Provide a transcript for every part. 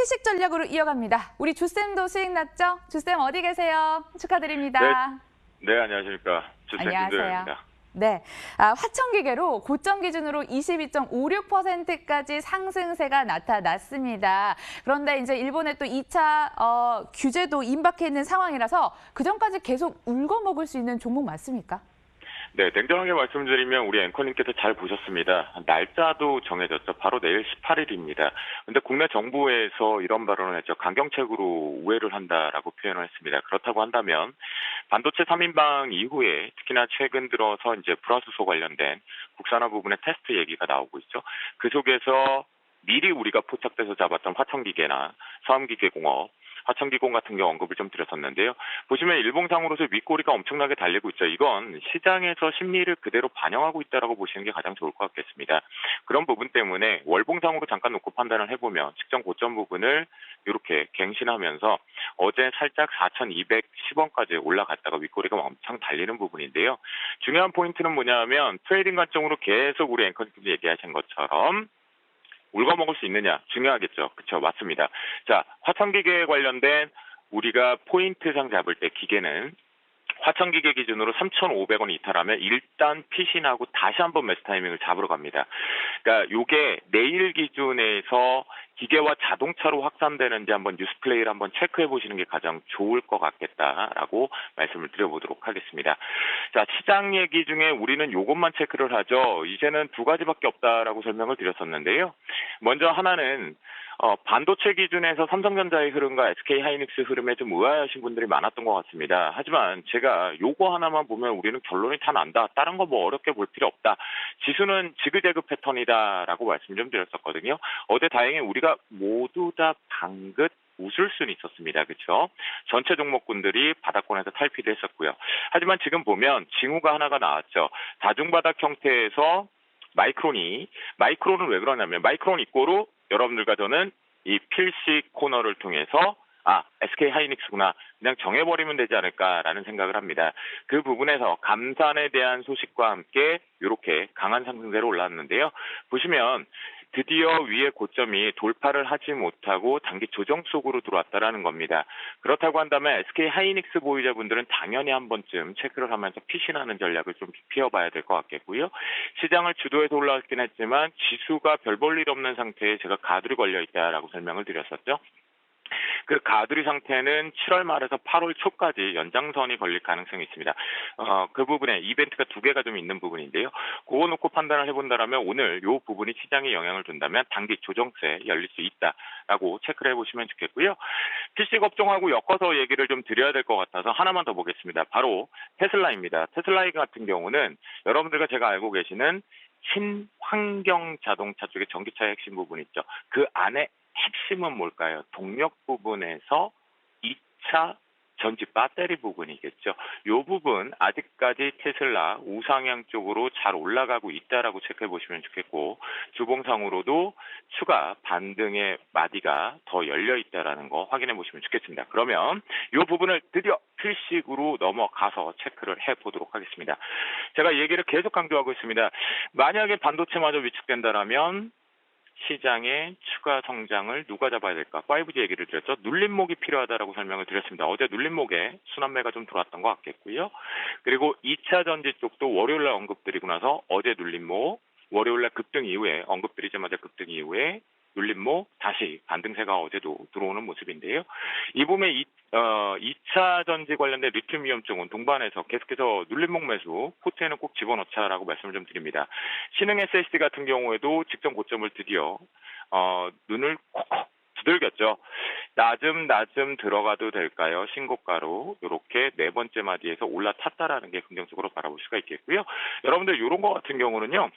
피식 전략으로 이어갑니다. 우리 주쌤도 수익 났죠? 주쌤 어디 계세요? 축하드립니다. 네, 안녕하십니까. 주생 안녕하세요. 김도현입니다. 네, 아, 화천기계로 고점 기준으로 22.56%까지 상승세가 나타났습니다. 그런데 이제 일본의 또 2차 어, 규제도 임박해 있는 상황이라서 그 전까지 계속 울고 먹을 수 있는 종목 맞습니까? 네, 냉정하게 말씀드리면 우리 앵커님께서 잘 보셨습니다. 날짜도 정해졌죠. 바로 내일 18일입니다. 근데 국내 정부에서 이런 발언을 했죠. 강경책으로 우회를 한다라고 표현을 했습니다. 그렇다고 한다면 반도체 3인방 이후에 특히나 최근 들어서 이제 불화수소 관련된 국산화 부분의 테스트 얘기가 나오고 있죠. 그 속에서 미리 우리가 포착돼서 잡았던 화천기계나 서암기계공업 화천기공 같은 경우 언급을 좀 드렸었는데요. 보시면 일봉상으로서 윗꼬리가 엄청나게 달리고 있죠. 이건 시장에서 심리를 그대로 반영하고 있다라고 보시는 게 가장 좋을 것 같겠습니다. 그런 부분 때문에 월봉상으로 잠깐 놓고 판단을 해보면 직전 고점 부분을 이렇게 갱신하면서 어제 살짝 4,210원까지 올라갔다가 윗꼬리가 엄청 달리는 부분인데요. 중요한 포인트는 뭐냐면 트레이딩 관점으로 계속 우리 앵커님께서 얘기하신 것처럼 울거 먹을 수 있느냐 중요하겠죠. 그렇죠. 맞습니다. 자, 화천기계에 관련된 우리가 포인트상 잡을 때 기계는 화천기계 기준으로 3,500원 이탈하면 일단 피신하고 다시 한번 매수 타이밍을 잡으러 갑니다. 그러니까 요게 내일 기준에서 기계와 자동차로 확산되는지 한번 뉴스플레이를 한번 체크해 보시는 게 가장 좋을 것 같겠다라고 말씀을 드려보도록 하겠습니다. 자, 시장 얘기 중에 우리는 요것만 체크를 하죠. 이제는 두 가지밖에 없다라고 설명을 드렸었는데요. 먼저 하나는 어, 반도체 기준에서 삼성전자의 흐름과 SK 하이닉스 흐름에 좀 의아하신 분들이 많았던 것 같습니다. 하지만 제가 요거 하나만 보면 우리는 결론이 다 난다. 다른 거 뭐 어렵게 볼 필요 없다. 지수는 지그재그 패턴이다라고 말씀 좀 드렸었거든요. 어제 다행히 우리가 모두 다 방긋 웃을 수는 있었습니다. 그렇죠? 전체 종목군들이 바닥권에서 탈피를 했었고요. 하지만 지금 보면 징후가 하나가 나왔죠. 다중바닥 형태에서 마이크론이 마이크론은 왜 그러냐면 마이크론 입고로 여러분들과 저는 이 필시 코너를 통해서 아 SK 하이닉스구나 그냥 정해버리면 되지 않을까라는 생각을 합니다. 그 부분에서 감산에 대한 소식과 함께 이렇게 강한 상승세로 올랐는데요. 보시면 드디어 위의 고점이 돌파를 하지 못하고 단기 조정 속으로 들어왔다라는 겁니다. 그렇다고 한다면 SK 하이닉스 보유자분들은 당연히 한 번쯤 체크를 하면서 피신하는 전략을 좀 피워봐야 될 것 같겠고요. 시장을 주도해서 올라왔긴 했지만 지수가 별 볼 일 없는 상태에 제가 가두리 걸려 있다라고 설명을 드렸었죠. 그 가두리 상태는 7월 말에서 8월 초까지 연장선이 걸릴 가능성이 있습니다. 어, 그 부분에 이벤트가 두 개가 좀 있는 부분인데요. 그거 놓고 판단을 해본다면 오늘 이 부분이 시장에 영향을 준다면 단기 조정세 열릴 수 있다라고 체크를 해보시면 좋겠고요. PC 업종하고 엮어서 얘기를 좀 드려야 될 것 같아서 하나만 더 보겠습니다. 바로 테슬라입니다. 테슬라 같은 경우는 여러분들과 제가 알고 계시는 친환경 자동차 쪽의 전기차의 핵심 부분 있죠. 그 안에 핵심은 뭘까요? 동력 부분에서 2차 전지 배터리 부분이겠죠. 이 부분 아직까지 테슬라 우상향 쪽으로 잘 올라가고 있다라고 체크해 보시면 좋겠고 주봉상으로도 추가 반등의 마디가 더 열려 있다라는 거 확인해 보시면 좋겠습니다. 그러면 이 부분을 드디어 필식으로 넘어가서 체크를 해 보도록 하겠습니다. 제가 얘기를 계속 강조하고 있습니다. 만약에 반도체마저 위축된다라면 시장의 추가 성장을 누가 잡아야 될까? 5G 얘기를 드렸죠. 눌림목이 필요하다라고 설명을 드렸습니다. 어제 눌림목에 순환매가 좀 들어왔던 것 같겠고요. 그리고 2차 전지 쪽도 월요일날 언급드리고 나서 어제 눌림목, 월요일날 급등 이후에 언급드리자마자 급등 이후에 눌림목 다시 반등세가 어제도 들어오는 모습인데요. 이 부분에 이, 어, 2차 전지 관련된 리튬 위험 쪽은 동반해서 계속해서 눌림목 매수 포트에는 꼭 집어넣자라고 말씀을 좀 드립니다. 신흥 SSD 같은 경우에도 직전 고점을 드디어 어, 눈을 콕콕 두들겼죠. 낮음 낮음 들어가도 될까요? 신고가로 이렇게 네 번째 마디에서 올라탔다라는 게 긍정적으로 바라볼 수가 있겠고요. 여러분들 이런 거 같은 경우는요.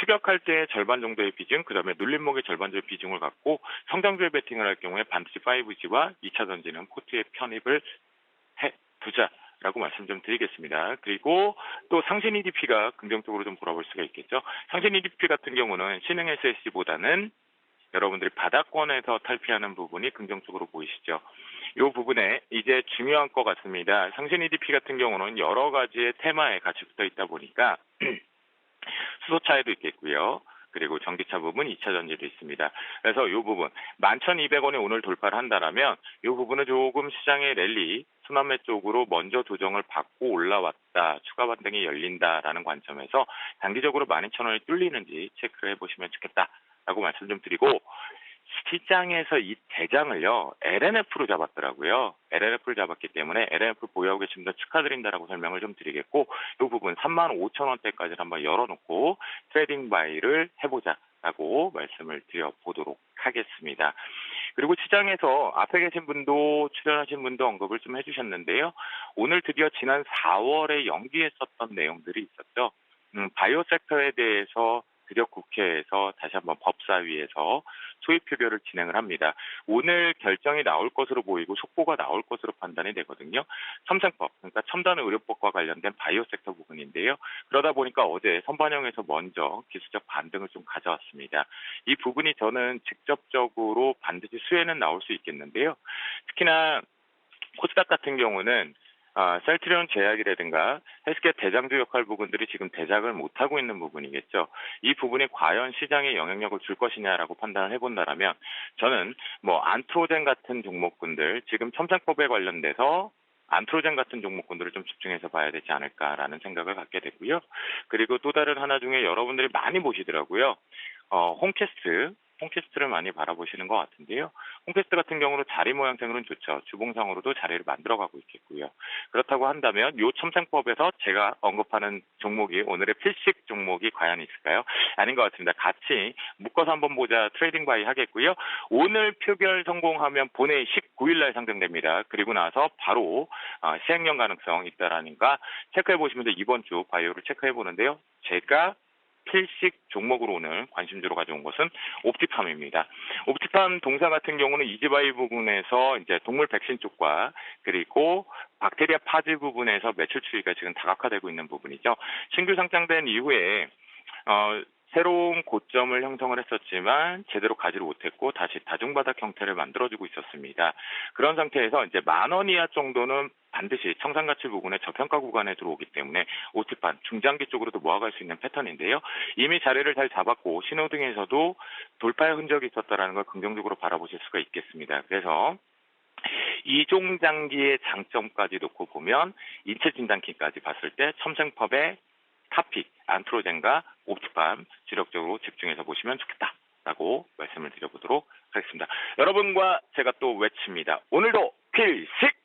추격할 때 절반 정도의 비중, 그 다음에 눌림목의 절반 정도의 비중을 갖고 성장주에 베팅을 할 경우에 반드시 5G와 2차 전지는 포트에 편입을 해 두자 라고 말씀 좀 드리겠습니다. 그리고 또 상신 EDP가 긍정적으로 좀 돌아볼 수가 있겠죠. 상신 EDP 같은 경우는 신흥 SSD보다는 여러분들이 바닥권에서 탈피하는 부분이 긍정적으로 보이시죠. 이 부분에 이제 중요한 것 같습니다. 상신 EDP 같은 경우는 여러 가지의 테마에 같이 붙어 있다 보니까 수소차에도 있겠고요. 그리고 전기차 부분 2차 전지도 있습니다. 그래서 이 부분 11,200원에 오늘 돌파를 한다라면 이 부분은 조금 시장의 랠리 순환매 쪽으로 먼저 조정을 받고 올라왔다. 추가 반등이 열린다라는 관점에서 단기적으로 12,000원이 뚫리는지 체크를 해보시면 좋겠다라고 말씀 좀 드리고 시장에서 이 대장을요 LNF로 잡았더라고요. LNF를 잡았기 때문에 LNF 보유하고 분들 축하드린다라고 설명을 좀 드리겠고 이 부분 3만 5천 원대까지 한번 열어놓고 트레이딩 바이를 해보자라고 말씀을 드려보도록 하겠습니다. 그리고 시장에서 앞에 계신 분도 출연하신 분도 언급을 좀 해주셨는데요. 오늘 드디어 지난 4월에 연기했었던 내용들이 있었죠. 음, 바이오 섹터에 대해서 드디어 국회에서 다시 한번 법사위에서 소위 표결을 진행을 합니다. 오늘 결정이 나올 것으로 보이고 속보가 나올 것으로 판단이 되거든요. 첨생법, 그러니까 첨단 의료법과 관련된 바이오 섹터 부분인데요. 그러다 보니까 어제 선반영에서 먼저 기술적 반등을 좀 가져왔습니다. 이 부분이 저는 직접적으로 반드시 수혜는 나올 수 있겠는데요. 특히나 코스닥 같은 경우는 아, 셀트리온 제약이라든가 헬스케어 대장주 역할 부분들이 지금 대작을 못하고 있는 부분이겠죠. 이 부분이 과연 시장에 영향력을 줄 것이냐라고 판단을 해본다라면 저는 뭐 안트로젠 같은 종목군들 지금 첨상법에 관련돼서 안트로젠 같은 종목군들을 좀 집중해서 봐야 되지 않을까라는 생각을 갖게 되고요. 그리고 또 다른 하나 중에 여러분들이 많이 보시더라고요. 어, 홈캐스트, 홈캐스트를 많이 바라보시는 것 같은데요. 홈캐스트 같은 경우는 자리 모양새로는 좋죠. 주봉상으로도 자리를 만들어가고 있겠고요. 그렇다고 한다면 요 첨생법에서 제가 언급하는 종목이 오늘의 필식 종목이 과연 있을까요? 아닌 것 같습니다. 같이 묶어서 한번 보자 트레이딩 바이 하겠고요. 오늘 표결 성공하면 본회의 19일 날 상정됩니다. 그리고 나서 바로 어, 시행령 가능성 있다라는가 체크해 보시면서 이번 주 바이오를 체크해 보는데요. 제가 필식 종목으로 오늘 관심주로 가져온 것은 옵티팜입니다. 옵티팜 동사 같은 경우는 이지바이 부분에서 이제 동물 백신 쪽과 그리고 박테리아 파지 부분에서 매출 추이가 지금 다각화되고 있는 부분이죠. 신규 상장된 이후에 어, 새로운 고점을 형성을 했었지만 제대로 가지를 못했고 다시 다중바닥 형태를 만들어주고 있었습니다. 그런 상태에서 이제 만 원 이하 정도는 반드시 청산가치 부분의 저평가 구간에 들어오기 때문에 오티판 중장기 쪽으로도 모아갈 수 있는 패턴인데요. 이미 자리를 잘 잡았고 신호등에서도 돌파의 흔적이 있었다라는 걸 긍정적으로 바라보실 수가 있겠습니다. 그래서 이종 장기의 장점까지 놓고 보면 인체 진단키까지 봤을 때 첨생법의 타픽, 안트로젠과 옵티팜 주력적으로 집중해서 보시면 좋겠다라고 말씀을 드려보도록 하겠습니다. 여러분과 제가 또 외칩니다. 오늘도 필식